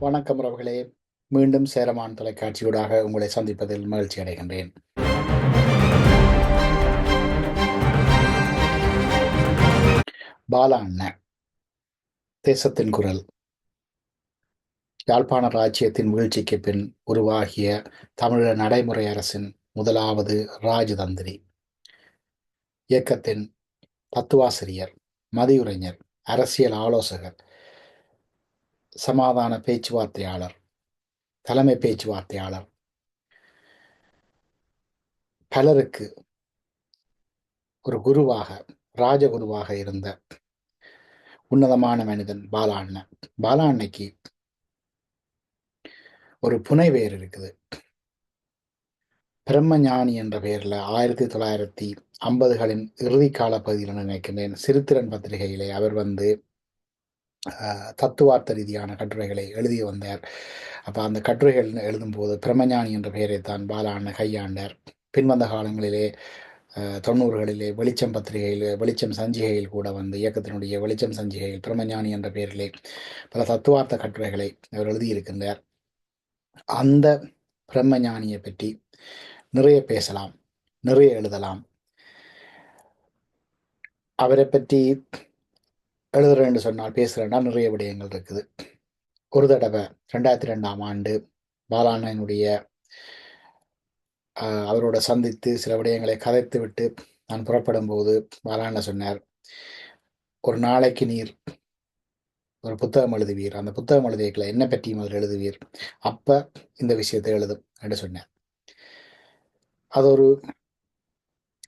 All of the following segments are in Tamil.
வணக்கம் உறவுகளே மீண்டும் சேரமான் தொலைக்காட்சியூடாக உங்களை சந்திப்பதில் மகிழ்ச்சி அடைகின்றேன். பாலா அண்ணன் தேசத்தின் குரல். யாழ்ப்பாண ராஜ்யத்தின் வீழ்ச்சிக்கு பின் உருவாகிய தமிழ நடைமுறை அரசின் முதலாவது ராஜதந்திரி. இயக்கத்தின் தத்துவாசிரியர் மதியுரைஞர் அரசியல் ஆலோசகர் சமாதான பேச்சுவார்த்தையாளர் தலைமை பேச்சுவார்த்தையாளர். பலருக்கு ஒரு குருவாக ராஜகுருவாக இருந்த உன்னதமான மனிதன் பாலாண்ண பாலாண்ணைக்கு ஒரு புனை பெயர் இருக்குது. பிரம்மஞானி என்ற பெயரில் ஆயிரத்தி தொள்ளாயிரத்தி ஐம்பதுகளின் இறுதி கால பகுதியில் நினைக்கின்றேன் சிறுத்திரன் பத்திரிகையிலே அவர் வந்து தத்துவார்த்த ரீதியான கட்டுரைகளை எழுதி வந்தார். அப்போ அந்த கட்டுரைகள் எழுதும்போது பிரம்மஞானி என்ற பெயரை தான் பாலாண்ட கையாண்டார். பின்வந்த காலங்களிலே தொண்ணூறுகளிலே வெளிச்சம் பத்திரிகையில் வெளிச்சம் சஞ்சிகையில் கூட வந்து இயக்கத்தினுடைய வெளிச்சம் சஞ்சிகையில் பிரம்மஞானி என்ற பெயரிலே பல தத்துவார்த்த கட்டுரைகளை அவர் எழுதியிருக்கின்றார். அந்த பிரம்மஞானியை பற்றி நிறைய பேசலாம் நிறைய எழுதலாம். அவரை பற்றி எழுதுறேன்னு சொன்னால் பேசுகிறேன்னா நிறைய விடயங்கள் இருக்குது. ஒரு தடவை ரெண்டாயிரத்தி ரெண்டாம் ஆண்டு பாலாண்ணனுடைய அவரோட சந்தித்து சில விடயங்களை கதைத்து விட்டு நான் புறப்படும் போது பாலாண்ண சொன்னார் ஒரு நாளைக்கு நீர் ஒரு புத்தகம் எழுதுவீர். அந்த புத்தகம் எழுதியக்கல என்ன பற்றியும் அதில் எழுதுவீர். அப்போ இந்த விஷயத்தை எழுதும் என்று சொன்னார். அது ஒரு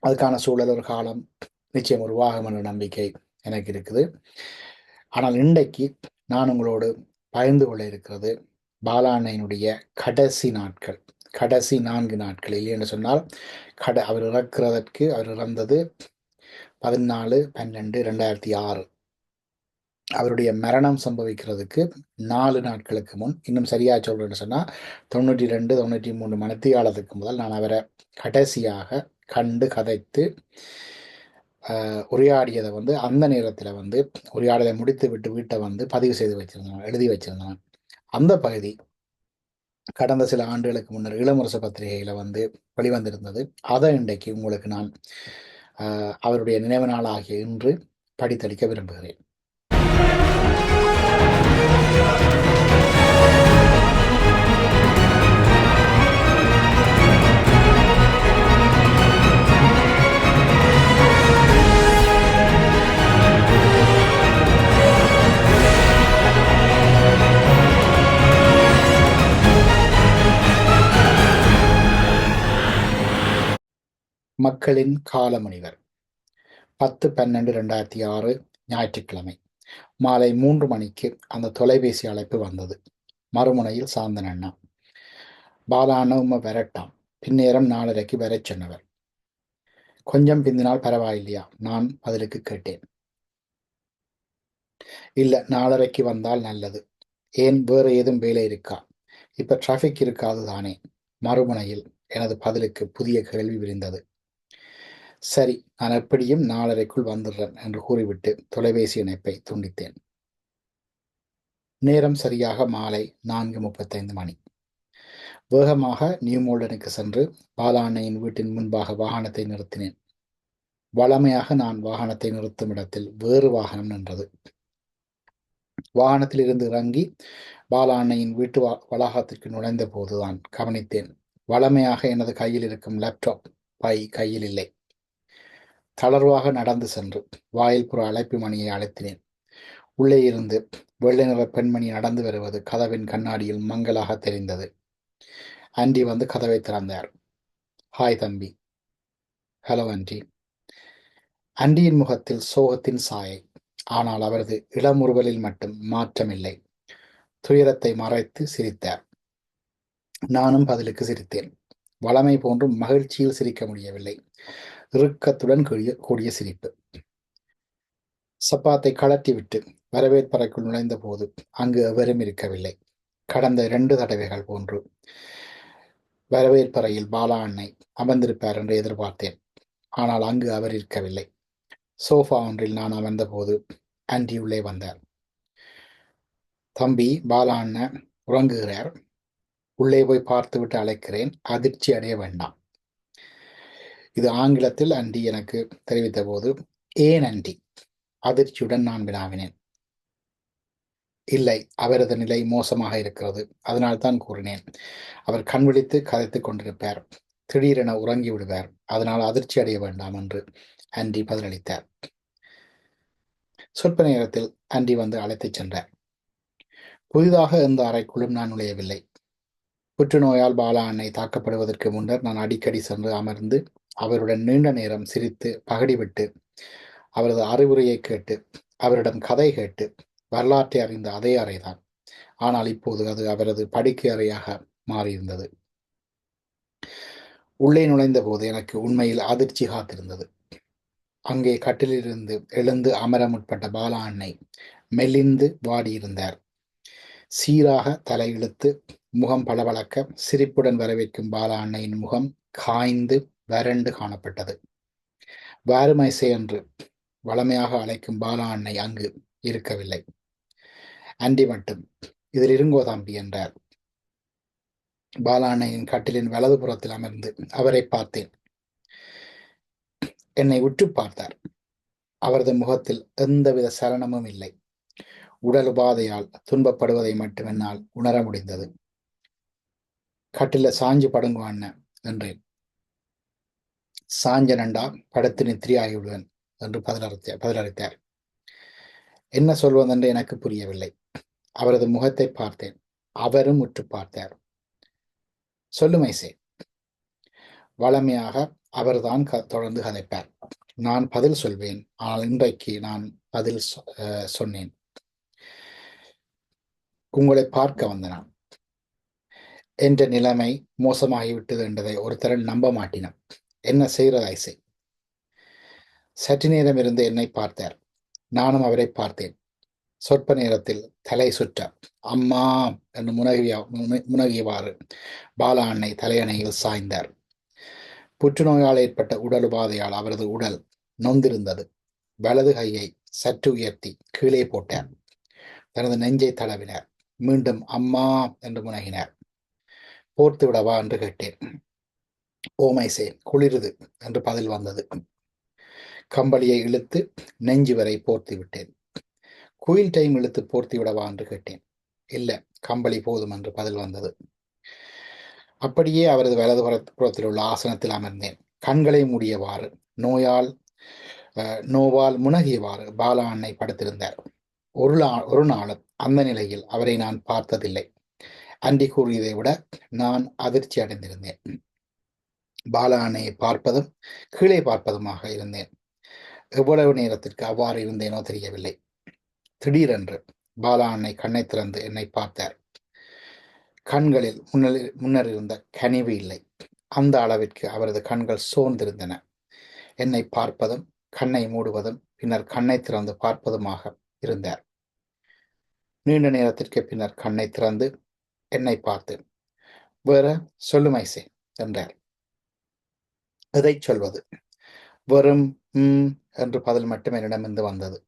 அதுக்கான சூழல் ஒரு காலம் நிச்சயம் உருவாகும் என்ற நம்பிக்கை எனக்கு இருக்குது. ஆனால் இன்றைக்கு நான் உங்களோடு பகிர்ந்து கொள்ள இருக்கிறது பாலாண்ணையினுடைய கடைசி நாட்கள். கடைசி நான்கு நாட்கள் இல்லைன்னு சொன்னால் கட அவர் இறக்கிறதற்கு அவர் இறந்தது பதினாலு பன்னெண்டு ரெண்டாயிரத்தி ஆறு. அவருடைய மரணம் சம்பவிக்கிறதுக்கு நாலு நாட்களுக்கு முன் இன்னும் சரியா சொல்றேன்னு சொன்னால் தொண்ணூற்றி ரெண்டு தொண்ணூற்றி மூணு மணித்தியாலத்துக்கு முதல் நான் அவரை கடைசியாக கண்டு கதைத்து உரையாடியதை வந்து அந்த நேரத்தில் வந்து உரையாடலை முடித்து விட்டு வீட்டை வந்து பதிவு செய்து வச்சிருந்தோம் எழுதி வச்சிருந்தோம் அந்த பகுதி கடந்த சில ஆண்டுகளுக்கு முன்னர் இளமுரசு பத்திரிகையில் வந்து வெளிவந்திருந்தது. அதை இன்றைக்கு உங்களுக்கு நான் அவருடைய நினைவு நாளாகிய இன்று படித்தளிக்க விரும்புகிறேன். மக்களின் காலமுனிவர். பத்து பன்னெண்டு ரெண்டாயிரத்தி ஆறு ஞாயிற்றுக்கிழமை மாலை மூன்று மணிக்கு அந்த தொலைபேசி அழைப்பு வந்தது. மறுமுனையில் சாந்தன் அண்ணா. பாலான உம்ம விரட்டாம். பின்னேரம் நாலரைக்கு வர சொன்னவர். கொஞ்சம் பிந்தினால் பரவாயில்லையா? நான் பதிலுக்கு கேட்டேன். இல்ல நாலரைக்கு வந்தால் நல்லது. ஏன்? வேறு ஏதும் வேலை இருக்கா? இப்ப டிராஃபிக் இருக்காது தானே? மறுமுனையில் எனது பதிலுக்கு புதிய கேள்வி விரிந்தது. சரி நான் எப்படியும் நாலரைக்குள் வந்துடுறேன் என்று கூறிவிட்டு தொலைபேசி இணைப்பை துண்டித்தேன். நேரம் சரியாக மாலை நான்கு முப்பத்தைந்து மணி. வேகமாக நியூமோல்டனுக்கு சென்று பாலாண்ணையின் வீட்டின் முன்பாக வாகனத்தை நிறுத்தினேன். வளமையாக நான் வாகனத்தை நிறுத்தும் இடத்தில் வேறு வாகனம் நின்றது. வாகனத்தில் இருந்து இறங்கி பாலாண்ணையின் வீட்டு வளாகத்திற்கு நுழைந்த போதுதான் கவனித்தேன். வளமையாக எனது கையில் இருக்கும் லேப்டாப் பை கையில் இல்லை. தளர்வாக நடந்து சென்று வாயில் புற அழைப்பு மணியை அழைத்தினேன். உள்ளே இருந்து வெள்ளை நிற பெண்மணி நடந்து வருவது கதவின் கண்ணாடியில் மங்களாக தெரிந்தது. ஆண்டி வந்து கதவை திறந்தார். ஹாய் தம்பி. Hello aunty. அண்டியின் முகத்தில் சோகத்தின் சாயை ஆனால் அவரது இளமுறுவலில் மட்டும் மாற்றமில்லை. துயரத்தை மறைத்து சிரித்தார். நானும் பதிலுக்கு சிரித்தேன். வளமை போன்றும் மகிழ்ச்சியில் சிரிக்க முடியவில்லை. இறுக்கத்துடன் கூடிய கூடிய சிரிப்பு. சப்பாத்தை கலட்டிவிட்டு வரவேற்பறைக்குள் நுழைந்த போது அங்கு எவரும் இருக்கவில்லை. கடந்த இரண்டு தடவைகள் போன்று வரவேற்பறையில் பாலா அன்னை அமர்ந்திருப்பார் என்று எதிர்பார்த்தேன். ஆனால் அங்கு அவர் இருக்கவில்லை. சோஃபா ஒன்றில் நான் அமர்ந்தபோது ஆண்டி உள்ளே வந்தார். தம்பி பாலா அண்ணன் உறங்குகிறார். உள்ளே போய் பார்த்துவிட்டு அழைக்கிறேன். அதிர்ச்சி அடைய வேண்டாம். இது ஆங்கிலத்தில் அண்டி எனக்கு தெரிவித்த போது ஏன் அண்டி? அதிர்ச்சியுடன் நான் வினாவினேன். இல்லை அவரது நிலை மோசமாக இருக்கிறது. அதனால் தான் கூறினேன். அவர் கண் விழித்து கதைத்துக் கொண்டிருப்பார். திடீரென உறங்கி விடுவார். அதனால் அதிர்ச்சி அடைய வேண்டாம் என்று ஆண்டி பதிலளித்தார். சொற்ப நேரத்தில் ஆண்டி வந்து அழைத்துச் சென்றார். புதிதாக எந்த அறைக்குள்ளும் நான் நுழையவில்லை. புற்றுநோயால் பாலா அன்னை தாக்கப்படுவதற்கு முன்னர் நான் அடிக்கடி சென்று அமர்ந்து அவருடன் நீண்ட நேரம் சிரித்து பகடிவிட்டு அவரது அறிவுரையை கேட்டு அவரிடம் கதை கேட்டு வரலாற்றை அறிந்த அதே அறைதான். ஆனால் இப்போது அது அவரது படுக்கை அறையாக மாறியிருந்தது. உள்ளே நுழைந்த போது எனக்கு உண்மையில் அதிர்ச்சி காத்திருந்தது. அங்கே கட்டிலிருந்து எழுந்து அமர முற்பட்ட பாலா அன்னை மெலிந்து வாடியிருந்தார். சீராக தலையிழுத்து முகம் பளபளக்க சிரிப்புடன் வரவேற்கும் பாலா அன்னையின் முகம் காய்ந்து வறண்டு காணப்பட்டது. வாருமைசை என்று வளமையாக அழைக்கும் பாலா அன்னை அங்கு இருக்கவில்லை. அண்டி மட்டும் இதில் இருங்கோதாம்பி என்றார். பாலா அன்னையின் கட்டிலின் வலது புறத்தில் அமர்ந்து அவரை பார்த்தேன். என்னை உற்று பார்த்தார். அவரது முகத்தில் எந்தவித சலனமும் இல்லை. உடல் உபாதையால் துன்பப்படுவதை மட்டும் என்னால் உணர முடிந்தது. கட்டில சாஞ்சு படுங்குவான் என்றேன். சாஞ்ச நண்டா படுத்து நித்திரியாகிவிடுவேன் என்று பதிலளித்த பதிலளித்தார் என்ன சொல்வதென்று எனக்கு புரியவில்லை. அவரது முகத்தை பார்த்தேன். அவரும் உற்று பார்த்தார். சொல்லுமைசே வளமையாக அவர்தான் க தொடர்ந்து கதைப்பார். நான் பதில் சொல்வேன். ஆனால் இன்றைக்கு நான் பதில் சொன்னேன். உங்களை பார்க்க வந்தனான் என்ற நிலைமை மோசமாகிவிட்டது என்றதை ஒருத்தரன் நம்ப மாட்டினான். என்ன செய்கிறது ஐசை? சற்று நேரம் இருந்து என்னை பார்த்தார். நானும் அவரை பார்த்தேன். சொற்ப நேரத்தில் தலை சுற்ற அம்மா என்று முனகிய முனகியவாறு பாலா அன்னை தலையணையில் சாய்ந்தார். புற்றுநோயால் ஏற்பட்ட உடல் உபாதையால் அவரது உடல் நொந்திருந்தது. வலது கையை சற்று உயர்த்தி கீழே போட்டார். தனது நெஞ்சை தடவினார். மீண்டும் அம்மா என்று முனகினார். போர்த்து விடவா? என்று கேட்டேன். ஓமைசே குளிருது என்று பதில் வந்தது. கம்பளியை இழுத்து நெஞ்சு வரை போர்த்தி விட்டேன். குயில் டைம் இழுத்து போர்த்தி விடவா என்று கேட்டேன். இல்லை கம்பளி போதும் என்று பதில் வந்தது. அப்படியே அவரது வலது புறத்தில் உள்ள ஆசனத்தில் அமர்ந்தேன். கண்களை மூடியவாறு நோயால் நோவால் முனகியவாறு பாலா அன்னை படுத்திருந்தார். ஒரு ஒரு நாளும் அந்த நிலையில் அவரை நான் பார்த்ததில்லை. அன்றி கூறியதை விட நான் அதிர்ச்சி அடைந்திருந்தேன். பாலா பார்ப்பதும் கீழே பார்ப்பதுமாக இருந்தேன். எவ்வளவு நேரத்திற்கு அவ்வாறு இருந்தேனோ தெரியவில்லை. திடீரென்று பாலா கண்ணை திறந்து என்னை பார்த்தார். கண்களில் முன்னர் முன்னர் இருந்த கனிவு இல்லை. அந்த அளவிற்கு அவரது கண்கள் சோர்ந்திருந்தன. என்னை பார்ப்பதும் கண்ணை மூடுவதும் பின்னர் கண்ணை திறந்து பார்ப்பதுமாக இருந்தார். நீண்ட நேரத்திற்கு பின்னர் கண்ணை திறந்து என்னை பார்த்து வேற சொல்லுமைசே என்றார். எதை சொல்வது. வெறும் ம் என்று பதில் மட்டும் என்னிடமிருந்து வந்தது.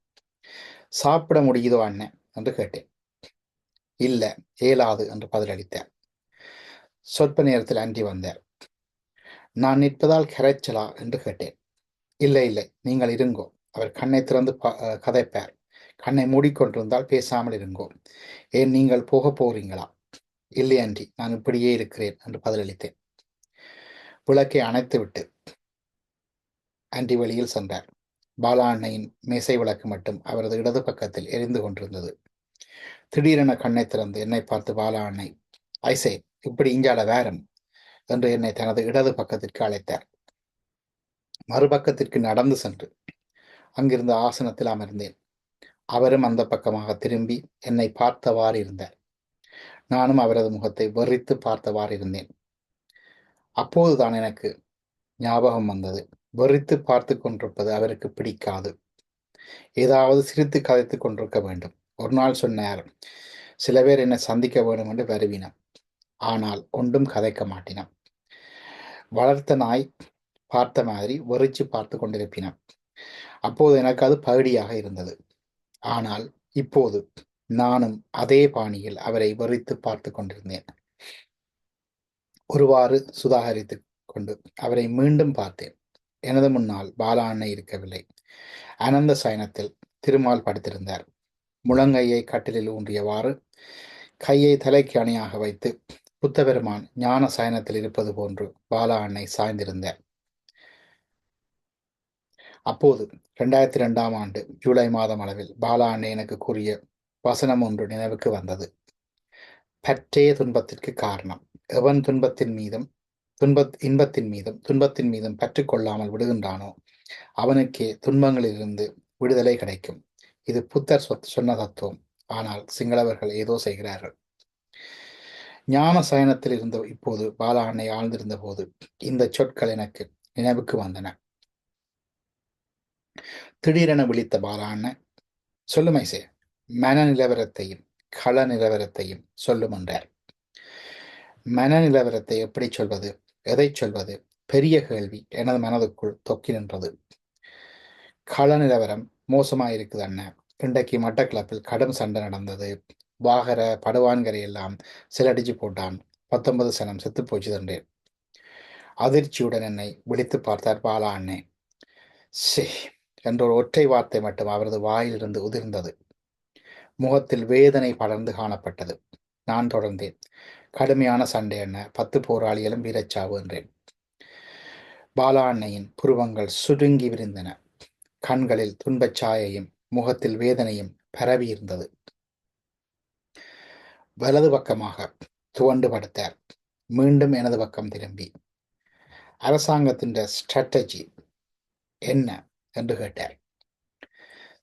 சாப்பிட முடியுதோ அண்ணன் என்று கேட்டேன். இல்லை இயலாது என்று பதிலளித்தார். சொற்ப நேரத்தில் அன்றி வந்தார். நான் நிற்பதால் கரைச்சலா? என்று கேட்டேன். இல்லை இல்லை நீங்கள் இருங்கோ. அவர் கண்ணை திறந்து கதைப்பார். கண்ணை மூடிக்கொண்டிருந்தால் பேசாமல் இருங்கோ. ஏன் நீங்கள் போக போறீங்களா? இல்லை அன்றி நான் இப்படியே இருக்கிறேன் என்று பதிலளித்தேன். விளக்கை அணைத்து விட்டு அன்றி வெளியில் சென்றார். பாலா அன்னையின் மேசை விளக்கு மட்டும் அவரது இடது பக்கத்தில் எரிந்து கொண்டிருந்தது. திடீரென கண்ணை திறந்து என்னை பார்த்து பாலா அன்னை ஐசே இப்படி இஞ்சாட வேறம் என்று என்னை தனது இடது பக்கத்திற்கு அழைத்தார். மறுபக்கத்திற்கு நடந்து சென்று அங்கிருந்த ஆசனத்தில் அமர்ந்தேன். அவரும் அந்த பக்கமாக திரும்பி என்னை பார்த்தவாறு இருந்தார். நானும் அவரது முகத்தை வெறித்து பார்த்தவாறு இருந்தேன். அப்போதுதான் எனக்கு ஞாபகம் வந்தது. வெறித்து பார்த்து கொண்டிருப்பது அவருக்கு பிடிக்காது. ஏதாவது சிரித்து கதைத்து கொண்டிருக்க வேண்டும். ஒரு நாள் சொன்னார் சில பேர் என்னை சந்திக்க வேண்டும் என்று வருவினான் ஆனால் ஒன்றும் கதைக்க மாட்டினான் வளர்த்த நாய் பார்த்த மாதிரி வெறிச்சு பார்த்து கொண்டிருப்பினான் அப்போது எனக்கு அது பகுடியாக இருந்தது. ஆனால் இப்போது நானும் அதே பாணியில் அவரை வெறித்து பார்த்து கொண்டிருந்தேன். ஒருவாறு சுதாகரித்து கொண்டு அவரை மீண்டும் பார்த்தேன். எனது முன்னால் பாலா அன்னை இருக்கவில்லை. அனந்த சயனத்தில் திருமால் படுத்திருந்தார். முழங்கையை கட்டிலில் ஊன்றியவாறு கையை தலைக்கு அணியாக வைத்து புத்தபெருமான் ஞான சயனத்தில் இருப்பது போன்று பாலா அன்னை சாய்ந்திருந்தார். அப்போது ரெண்டாயிரத்தி ரெண்டாம் ஆண்டு ஜூலை மாதம் அளவில் பாலா அன்னை எனக்கு கூறிய வசனம் ஒன்று நினைவுக்கு வந்தது. பற்றே துன்பத்திற்கு காரணம். எவன் துன்பத்தின் மீதும் துன்பத் இன்பத்தின் மீதும் துன்பத்தின் மீதும் பற்றுக்கொள்ளாமல் விடுகின்றானோ? அவனுக்கே துன்பங்களிலிருந்து விடுதலை கிடைக்கும். இது புத்தர் சொன்ன தத்துவம். ஆனால் சிங்களவர்கள் ஏதோ செய்கிறார்கள். ஞான சயனத்தில் இருந்த இப்போது பாலா அன்னை ஆழ்ந்திருந்த போது இந்த சொற்கள் எனக்கு நினைவுக்கு வந்தன. திடீரென விழித்த பாலா அண்ணன் சொல்லுமைசே மன நிலவரத்தையும் கள நிலவரத்தையும் சொல்லும் என்றார். மன நிலவரத்தை எப்படி சொல்வது? எதை சொல்வது பெரிய கேள்வி எனது மனதுக்குள் தொக்கி நின்றது. கள நிலவரம் மோசமாயிருக்குது அண்ணன் இன்றைக்கு மட்டக்கிளப்பில் கடும் சண்டை நடந்தது. வாகர படுவான்கரை எல்லாம் சிலடிச்சு போட்டான். பத்தொன்பது சனம் செத்து போச்சு தண்டேன் அதிர்ச்சியுடன் என்னை விழித்து பார்த்தார் பாலா அண்ணே. சே என்ற ஒரு ஒற்றை வார்த்தை மட்டும் அவரது வாயிலிருந்து உதிர்ந்தது. முகத்தில் வேதனை படர்ந்து காணப்பட்டது. நான் தொடர்ந்தேன். கடுமையான சண்டை என்ன? பத்து போராளிகளும் வீரச்சாவு என்றேன். பாலா அன்னையின் புருவங்கள் சுருங்கி விரிந்தன. கண்களில் துன்பச் சாயையும் முகத்தில் வேதனையும் பரவி இருந்தது. வலது பக்கமாக துவண்டு படுத்தார். மீண்டும் எனது பக்கம் திரும்பி. அரசாங்கத்தின் ஸ்ட்ராட்டஜி என்ன? என்று கேட்டார்.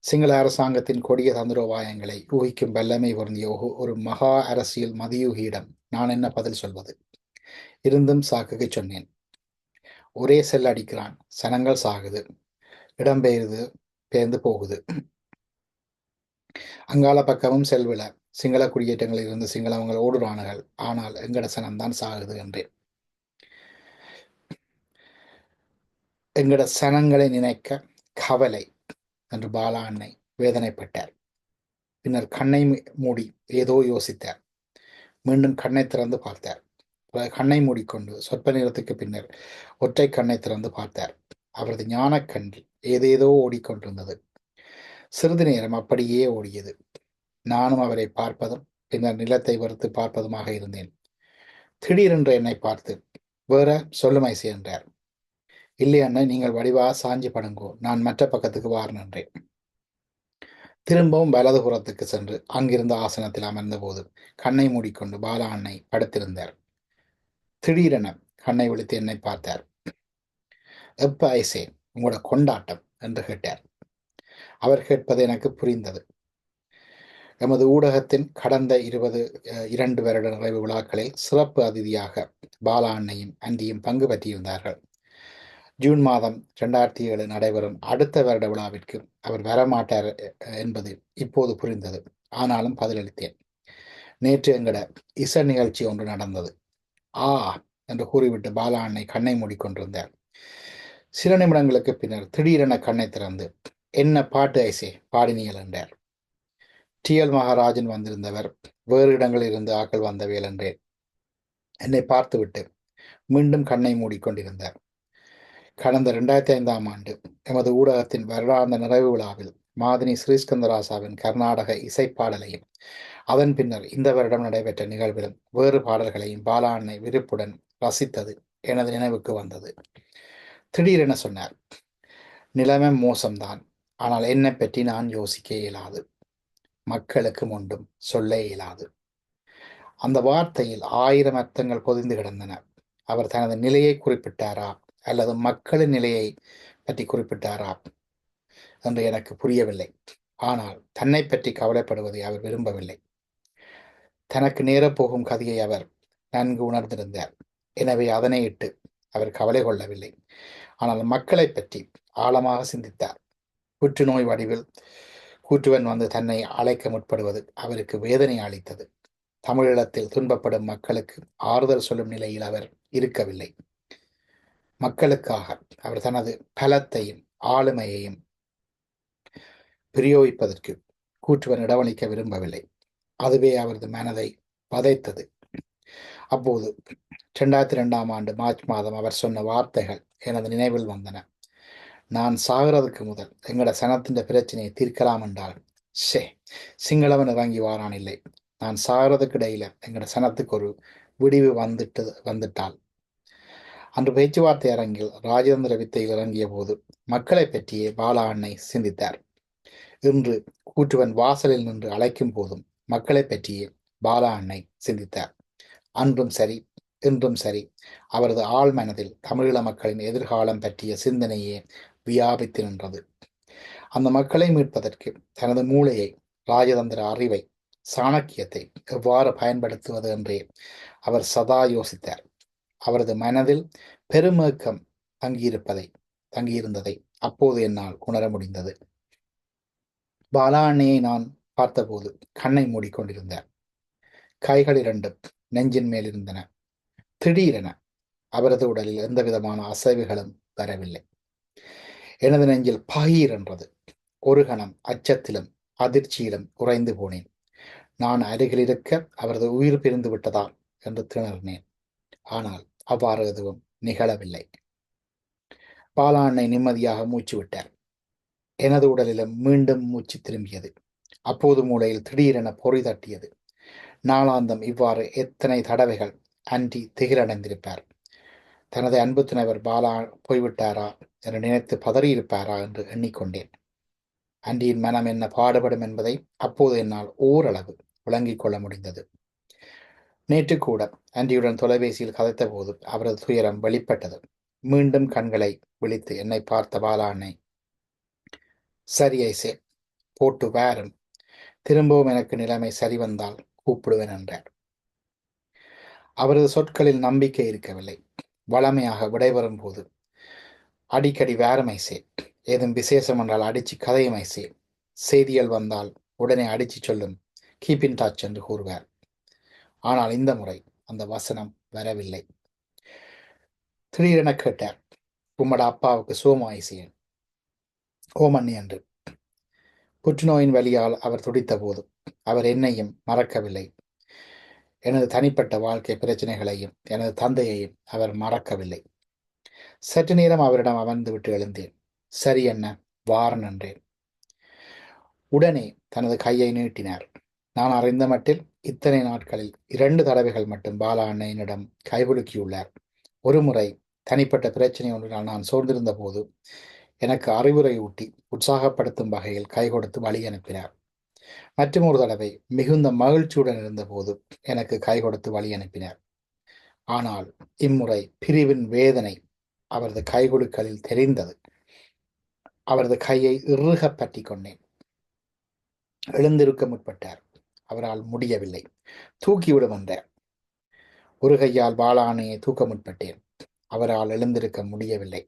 சிங்கள அரசாங்கத்தின் கொடிய தந்திரோபாயங்களை ஊகிக்கும் வல்லமை பொருந்திய ஒரு மகா அரசியல் மதியூகியிடம் நான் என்ன பதில் சொல்வது? இருந்தும் சாக்குக்கு சொன்னேன். ஒரே செல் அடிக்கிறான். சனங்கள் சாகுது. இடம்பெயர்ந்து பேர்ந்து போகுது. அங்கால பக்கமும் செல்வில சிங்கள குடியேற்றங்களில் இருந்து சிங்களவங்கள் ஓடுறானுகள். ஆனால் எங்கட சனம்தான் சாகுது என்றேன். எங்கட சனங்களை நினைக்க கவலை. என்று பாலா அன்னை வேதனைப்பட்டார். பின்னர் கண்ணை மூடி ஏதோ யோசித்தார். மீண்டும் கண்ணை திறந்து பார்த்தார். கண்ணை மூடிக்கொண்டு சொற்ப நேரத்துக்கு பின்னர் ஒற்றை கண்ணை திறந்து பார்த்தார். அவரது ஞானக்கண்ணில் ஏதேதோ ஓடிக்கொண்டிருந்தது. சிறிது நேரம் அப்படியே ஓடியது. நானும் அவரை பார்ப்பதும் பின்னர் நிலத்தை வறுத்து பார்ப்பதுமாக இருந்தேன். திடீரென்று என்னை பார்த்து வேற சொல்லுமைசி என்றார். இல்லை அண்ணன் நீங்கள் வடிவா சாஞ்சி படுங்கோ. நான் மற்ற பக்கத்துக்கு வார் நின்றேன் திரும்பவும் வலதுபுறத்துக்கு சென்று அங்கிருந்த ஆசனத்தில் அமர்ந்தபோது கண்ணை மூடிக்கொண்டு பாலா அன்னை படுத்திருந்தார். திடீரென கண்ணை விழித்து என்னை பார்த்தார். எப்ப ஐசே உங்களோட கொண்டாட்டம்? என்று கேட்டார். அவர் கேட்பது எனக்கு புரிந்தது. எமது ஊடகத்தின் கடந்த இருபது இரண்டு வருட நிறைவு விழாக்களில் சிறப்பு அதிதியாக பாலா அன்னையும் அன்றியும் பங்கு பற்றியிருந்தார்கள் ஜூன் மாதம் ரெண்டாயிரத்தி ஏழு நடைபெறும் அடுத்த வருட விழாவிற்கு அவர் வரமாட்டார் என்பது இப்போது புரிந்தது. ஆனாலும் பதிலளித்தேன். நேற்று எங்கட இசை நிகழ்ச்சி ஒன்று நடந்தது. ஆ என்று கூறிவிட்டு பாலா அன்னை கண்ணை மூடிக்கொண்டிருந்தார் சில நிமிடங்களுக்கு பின்னர் திடீரென கண்ணை திறந்து என்ன பாட்டு ஐசே பாடினியல் என்றார். டி. எல். மகாராஜன் வந்திருந்தவர் வேறு இடங்களில் இருந்து ஆக்கள் வந்தவேல் என்றேன். என்னை பார்த்துவிட்டு மீண்டும் கண்ணை மூடிக்கொண்டிருந்தார் கடந்த இரண்டாயிரத்தி ஐந்தாம் ஆண்டு எமது ஊடகத்தின் வருடாந்த நிறைவு விழாவில் மாதினி ஸ்ரீஸ்கந்தராசாவின் கர்நாடக இசைப்பாடலையும் அதன் பின்னர் இந்த வருடம் நடைபெற்ற நிகழ்விலும் வேறு பாடல்களையும் பாலாண்ணை விருப்புடன் ரசித்தது எனது நினைவுக்கு வந்தது. திடீரென சொன்னார் நிலைமை மோசம்தான் ஆனால் என்னை பற்றி நான் யோசிக்க இயலாது. மக்களுக்கு ஒன்றும் சொல்ல இயலாது. அந்த வார்த்தையில் ஆயிரம் அர்த்தங்கள் பொதிந்து கிடந்தன. அவர் தனது நிலையை குறிப்பிட்டாரா அல்லது மக்களின் நிலையை பற்றி குறிப்பிட்டாரா? என்று எனக்கு புரியவில்லை. ஆனால் தன்னை பற்றி கவலைப்படுவதை அவர் விரும்பவில்லை. தனக்கு நேரப்போகும் கதையை அவர் நன்கு உணர்ந்திருந்தார். எனவே அதனை இட்டு அவர் கவலை கொள்ளவில்லை. ஆனால் மக்களை பற்றி ஆழமாக சிந்தித்தார். புற்றுநோய் வடிவில் கூற்றுவன் வந்து தன்னை அழைக்க முற்படுவது அவருக்கு வேதனை அளித்தது. தமிழீழத்தில் துன்பப்படும் மக்களுக்கு ஆறுதல் சொல்லும் நிலையில் அவர் இருக்கவில்லை. மக்களுக்காக. அவர் தனது பலத்தையும் ஆளுமையையும் பிரயோகிப்பதற்கு கூற்றுவன் இடவழிக்க விரும்பவில்லை. அதுவே அவரது மனதை பதைத்தது. அப்போது இரண்டாயிரத்தி ரெண்டாம் ஆண்டு மார்ச் மாதம் அவர் சொன்ன வார்த்தைகள் எனது நினைவில் வந்தன. நான் சாகிறதுக்கு முதல் எங்கட சனத்தின் பிரச்சனையை தீர்க்கலாம் என்றால் ஷே சிங்களவன் இறங்கி வாரான் இல்லை. நான் சாகிறதுக்கு இடையில எங்கட சனத்துக்கு ஒரு விடிவு வந்துட்டு வந்துட்டால் அன்று பேச்சுவார்த்தை அரங்கில் ராஜதந்திர வித்தையில் இறங்கிய போது மக்களை பற்றியே பாலா அன்னை சிந்தித்தார். இன்று கூற்றுவன் வாசலில் நின்று அழைக்கும் போதும் மக்களை பற்றியே பாலா அன்னை சிந்தித்தார். அன்றும் சரி இன்றும் சரி அவரது ஆள் மனதில் தமிழீழ மக்களின் எதிர்காலம் பற்றிய சிந்தனையே வியாபித்து நின்றது. அந்த மக்களை மீட்பதற்கு தனது மூளையை ராஜதந்திர அறிவை சாணக்கியத்தை எவ்வாறு பயன்படுத்துவது என்றே அவர் சதா யோசித்தார். அவரது மனதில் பெருமேக்கம் தங்கியிருப்பதை தங்கியிருந்ததை அப்போது என்னால் உணர முடிந்தது. பாலா அண்ணையை நான் பார்த்தபோது கண்ணை மூடிக்கொண்டிருந்தார். கைகள் இரண்டும் நெஞ்சின் மேல் இருந்தன. திடீரென அவரது உடலில் எந்த விதமான அசைவுகளும் வரவில்லை. எனது நெஞ்சில் பகீரென்றது ஒரு கணம் அச்சத்திலும் அதிர்ச்சியிலும் உறைந்து போனேன். நான் அருகில் இருக்க அவரது உயிர் பிரிந்து விட்டதா என்று திணறினேன். ஆனால் அவ்வாறு எதுவும் நிகழவில்லை. பாலாண்ணை நிம்மதியாக மூச்சு விட்டார். எனது உடலிலும் மீண்டும் மூச்சு திரும்பியது. அப்போது மூளையில் திடீரென பொறி தட்டியது. நாளாந்தம் இவ்வாறு எத்தனை தடவைகள் அன்றி திகிலடைந்திருப்பார். தனது அன்பு துணைவர் பாலா போய்விட்டாரா என்று நினைத்து பதறியிருப்பாரா என்று எண்ணிக்கொண்டேன். அன்றியின் மனம் என்ன பாடுபடும் என்பதை அப்போது என்னால் ஓரளவு விளங்கிக் கொள்ள முடிந்தது. நேற்று கூட அன்றியுடன் தொலைபேசியில் கதைத்த போது அவரது துயரம் வெளிப்பட்டது. மீண்டும் கண்களை விழித்து என்னை பார்த்த பாலாண்ணை சரி ஐசே போட்டு வேறும் திரும்பவும் எனக்கு நிலைமை சரி வந்தால் கூப்பிடுவேன் என்றார். அவரது சொற்களில் நம்பிக்கை இருக்கவில்லை. வளமையாக விடைபெறும் போது அடிக்கடி வேறமைசே ஏதும் விசேஷம் என்றால் அடிச்சு கதையுமைசே செய்திகள் வந்தால் உடனே அடிச்சு சொல்லும். கீப் இன் டச் என்று கூறுவார். ஆனால் இந்த முறை அந்த வசனம் வரவில்லை. திடீரென கேட்டார் உம்மட அப்பாவுக்கு சோமாயிசியன் ஓமண்ணி என்று புற்றுநோயின் வழியால் அவர் துடித்த போது அவர் என்னையும் மறக்கவில்லை. எனது தனிப்பட்ட வாழ்க்கை பிரச்சனைகளையும் எனது தந்தையையும் அவர் மறக்கவில்லை. சற்று நேரம் அவரிடம் அமர்ந்து விட்டு எழுந்தேன். சரி என்ன வாரன் என்றேன். உடனே தனது கையை நீட்டினார். நான் அறிந்த மட்டில் இத்தனை நாட்களில் இரண்டு தடவைகள் மட்டும் பாலா அன்னையினிடம் கைகுலுக்கியுள்ளார். ஒரு முறை தனிப்பட்ட பிரச்சனை ஒன்றினால் நான் சோர்ந்திருந்த போது எனக்கு அறிவுரை ஊட்டி உற்சாகப்படுத்தும் வகையில் கை கொடுத்து வழி அனுப்பினார். மற்றும் ஒரு தடவை மிகுந்த மகிழ்ச்சியுடன் இருந்தபோது எனக்கு கை கொடுத்து வழி அனுப்பினார். ஆனால் இம்முறை பிரிவின் வேதனை அவரது கைகுலுக்களில் தெரிந்தது. அவரது கையை இறுக பற்றி கொண்டேன். எழுந்திருக்க முற்பட்டார். அவரால் முடியவில்லை. தூக்கிவிட என்றார் ஒரு கையால் பாலானையை தூக்க முற்பட்டேன். அவரால் எழுந்திருக்க முடியவில்லை.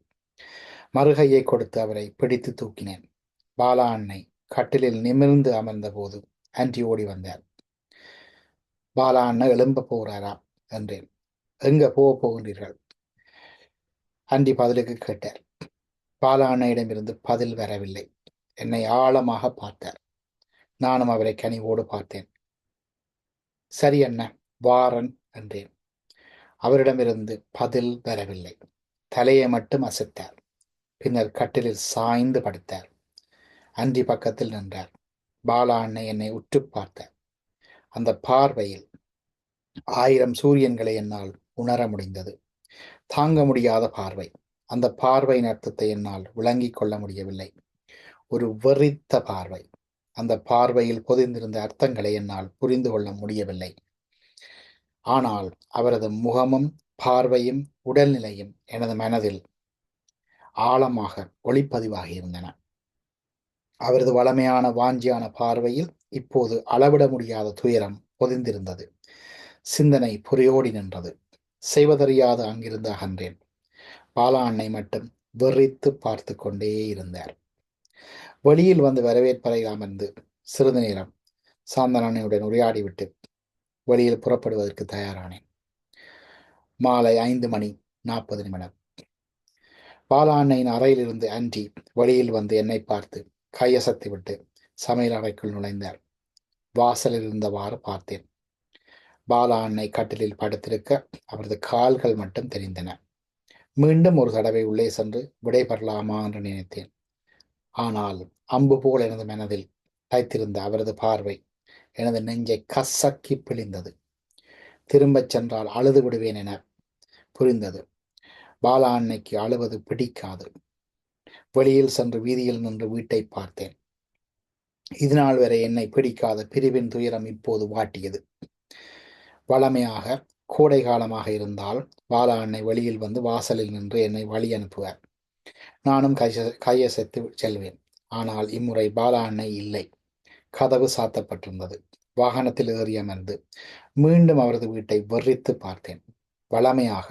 மறுகையை கொடுத்து அவரை பிடித்து தூக்கினேன். பாலா அன்னை கட்டிலில் நிமிர்ந்து அமர்ந்த போது ஆன்டி ஓடி வந்தார். பாலா அண்ணன் எழும்ப போகிறாரா என்றேன். எங்க போக போகின்றீர்கள் ஆண்டி பதிலுக்கு கேட்டார். பாலா அண்ணையிடமிருந்து பதில் வரவில்லை. என்னை ஆழமாக பார்த்தார். நானும் அவரை கனிவோடு பார்த்தேன். சரி அண்ண வாரன் என்றேன். அவரிடமிருந்து பதில் வரவில்லை. தலையை மட்டும் அசைத்தார். பின்னர் கட்டிலில் சாய்ந்து படுத்தார். அன்றி பக்கத்தில் நின்றார். பாலா அன்னை என்னை உற்று பார்த்தார். அந்த பார்வையில் ஆயிரம் சூரியன்களை என்னால் உணர முடிந்தது. தாங்க முடியாத பார்வை. அந்த பார்வையின் அர்த்தத்தை என்னால் விளங்கிக் கொள்ள முடியவில்லை. ஒரு வெறித்த பார்வை. அந்த பார்வையில் பொதிந்திருந்த அர்த்தங்களை என்னால் புரிந்து கொள்ள முடியவில்லை. ஆனால் அவரது முகமும் பார்வையும் உடல்நிலையும் எனது மனதில் ஆழமாக ஒளிப்பதிவாகி இருந்தன. அவரது வளமையான வாஞ்சியான பார்வையில் இப்போது அளவிட முடியாத துயரம் பொதிந்திருந்தது சிந்தனை புரியோடி நின்றது. செய்வதறியாத அங்கிருந்து அகன்றேன். பாலா அன்னை மட்டும் வெறித்து பார்த்து கொண்டே இருந்தார். வெளியில் வந்து வரவேற்பறையில் அமர்ந்து சிறிது நேரம் சாந்தனனையுடன் உரையாடிவிட்டு வெளியில் புறப்படுவதற்கு தயாரானேன். மாலை ஐந்து மணி நாற்பது நிமிடம். பாலா அறையிலிருந்து அன்றி வெளியில் வந்து என்னை பார்த்து கையசத்தி விட்டு சமையல் அறைக்குள் நுழைந்தார். வாசலில் இருந்தவாறு பார்த்தேன். பாலா அன்னை கட்டிலில் படுத்திருக்க அவரது கால்கள் மட்டும் தெரிந்தன. மீண்டும் ஒரு தடவை உள்ளே சென்று விடைபெறலாமா என்று நினைத்தேன். ஆனால் அம்பு போல் எனது மனதில் தைத்திருந்த அவரது பார்வை எனது நெஞ்சை கசக்கி பிழிந்தது. திரும்பச் சென்றால் அழுது விடுவேன் என புரிந்தது. பாலா அன்னைக்கு அழுவது பிடிக்காது. வெளியில் சென்று வீதியில் நின்று வீட்டை பார்த்தேன். இதுநாள் வரை என்னை பிடிக்காத பிரிவின் துயரம் இப்போது வாட்டியது. வளமையாக கோடை காலமாக இருந்தால் பாலா அன்னை வெளியில் வந்து வாசலில் நின்று என்னை வழி அனுப்புவார். நானும் கைய கையசைத்து செல்வேன். ஆனால் இம்முறை பாலா அன்னை இல்லை. கதவு சாத்தப்பட்டிருந்தது. வாகனத்தில் ஏறி அமர்ந்து மீண்டும் அவரது வீட்டை வெறித்து பார்த்தேன். வளமையாக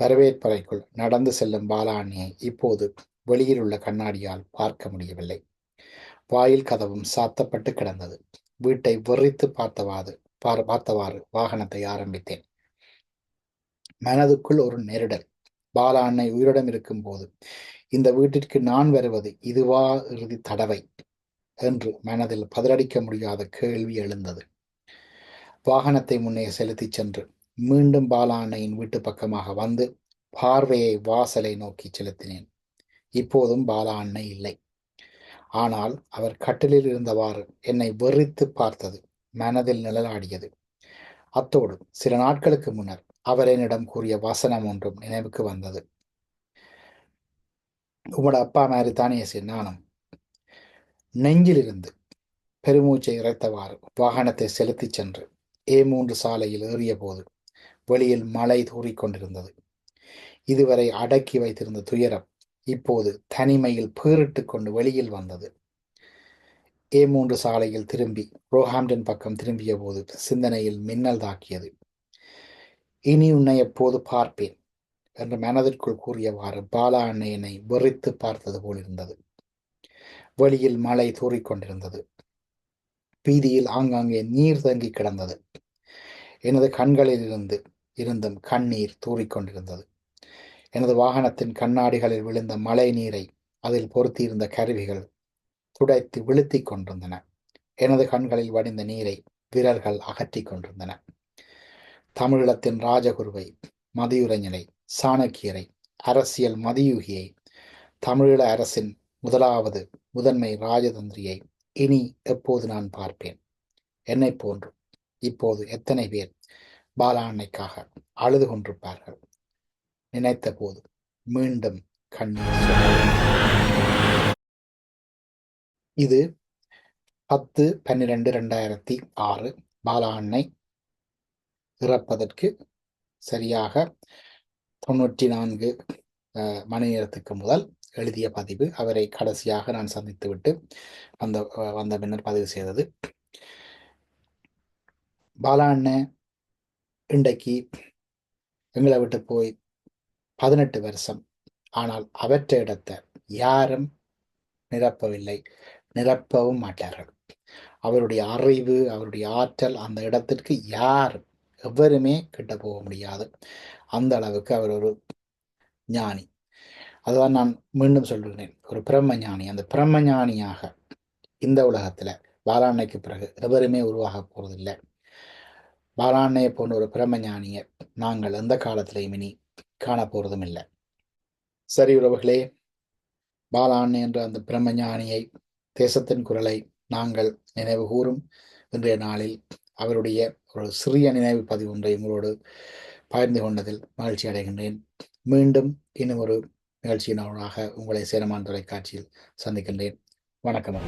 வரவேற்பறைக்குள் நடந்து செல்லும் பாலா அண்ணியை இப்போது வெளியில் உள்ள கண்ணாடியால் பார்க்க முடியவில்லை. வாயில் கதவும் சாத்தப்பட்டு கிடந்தது. வீட்டை வெறித்து பார்த்தவாது பார்த்தவாறு வாகனத்தை ஆரம்பித்தேன். மனதுக்குள் ஒரு நெருடல் பாலா அன்னை உயிரிடம் இருக்கும் போது இந்த வீட்டிற்கு நான் வருவது இதுவா இறுதி தடவை என்று மனதில் பதிலடிக்க முடியாத கேள்வி எழுந்தது. வாகனத்தை முன்னே செலுத்திச் சென்று மீண்டும் பாலா அன்னையின் வீட்டு பக்கமாக வந்து பார்வையை வாசலை நோக்கி செலுத்தினேன். இப்போதும் பாலா அன்னை இல்லை. ஆனால் அவர் கட்டிலில் இருந்தவாறு என்னை வெறித்து பார்த்தது. மனதில் நிழலாடியது. அத்தோடு சில நாட்களுக்கு முன்னர் அவர் என்னிடம் கூறிய வசனம் ஒன்றும் நினைவுக்கு வந்தது. உங்களோட அப்பா மாதிரி தானே நானும் நெஞ்சிலிருந்து பெருமூச்சை இறைத்தவாறு வாகனத்தை செலுத்திச் சென்று ஏ மூன்று சாலையில் ஏறிய போது வெளியில் மழை தூறிக்கொண்டிருந்தது. இதுவரை அடக்கி வைத்திருந்த துயரம் இப்போது தனிமையில் பீறிட்டு கொண்டு வெளியில் வந்தது. ஏ மூன்று சாலையில் திரும்பி ரோஹாம்டன் பக்கம் திரும்பிய போது சிந்தனையில் மின்னல் தாக்கியது. இனி உன்னை எப்போது பார்ப்பேன்? என்று மனதிற்குள் கூறியவாறு பாலா அன்னையனை வெறித்து பார்த்தது போல் இருந்தது. வெளியில் மழை தூறிக்கொண்டிருந்தது வீதியில் ஆங்காங்கே நீர் தங்கி கிடந்தது. எனது கண்களில் இருந்து இருந்தும் கண்ணீர் தூறிக்கொண்டிருந்தது எனது வாகனத்தின் கண்ணாடிகளில் விழுந்த மழை நீரை அதில் பொருத்தியிருந்த கருவிகள் துடைத்து விழுத்தி கொண்டிருந்தன. எனது கண்களில் வடிந்த நீரை விரல்கள் அகற்றி கொண்டிருந்தன. தமிழீழத்தின் ராஜகுருவை மதியுரைஞனை சாணக்கியரை அரசியல் மதியுகியை தமிழீழ அரசின் முதலாவது முதன்மை ராஜதந்திரியை இனி எப்போது நான் பார்ப்பேன்? என்னை போன்று இப்போது எத்தனை பேர் பாலா அன்னைக்காக அழுது கொண்டிருப்பார்கள்? நினைத்த போது மீண்டும் கண்ணீர் இது பத்து பன்னிரெண்டு ரெண்டாயிரத்தி ஆறு பாலா அன்னை இறப்பதற்கு சரியாக தொண்ணூற்றி நான்கு மணி நேரத்துக்கு முதல் எழுதிய பதிவு. அவரை கடைசியாக நான் சந்தித்துவிட்டு வந்த வந்த பின்னர் பதிவு செய்தது. பாலா அண்ணன் இன்றைக்கு எங்களை விட்டு போய் பதினெட்டு வருஷம். ஆனால் அவற்ற இடத்தை யாரும் நிரப்பவில்லை. நிரப்பவும் மாட்டார்கள். அவருடைய அறிவு அவருடைய ஆற்றல் அந்த இடத்திற்கு யார் எவருமே கிட்ட போக முடியாது. அந்த அளவுக்கு அவர் ஒரு ஞானி. அதுதான் நான் மீண்டும் சொல்கிறேன் ஒரு பிரம்ம ஞானி. அந்த பிரம்ம ஞானியாக இந்த உலகத்தில் பாலாண்ணைக்கு பிறகு எவருமே உருவாக போறதில்லை பாலாண்ணையை போன்ற ஒரு பிரம்ம ஞானியை நாங்கள் எந்த காலத்திலையும் இனி காண இல்லை சரி உறவுகளே பாலாண்ணை என்ற அந்த பிரம்மஞானியை தேசத்தின் குரலை நாங்கள் நினைவு கூறும். இன்றைய நாளில் அவருடைய ஒரு சிறிய நினைவு பதிவு ஒன்றை உங்களோடு பகிர்ந்து கொண்டதில் மகிழ்ச்சி அடைகின்றேன். மீண்டும் இன்னும் ஒரு நிகழ்ச்சியினராக உங்களை சேரமான் தொலைக்காட்சியில் சந்திக்கின்றேன். வணக்கம்.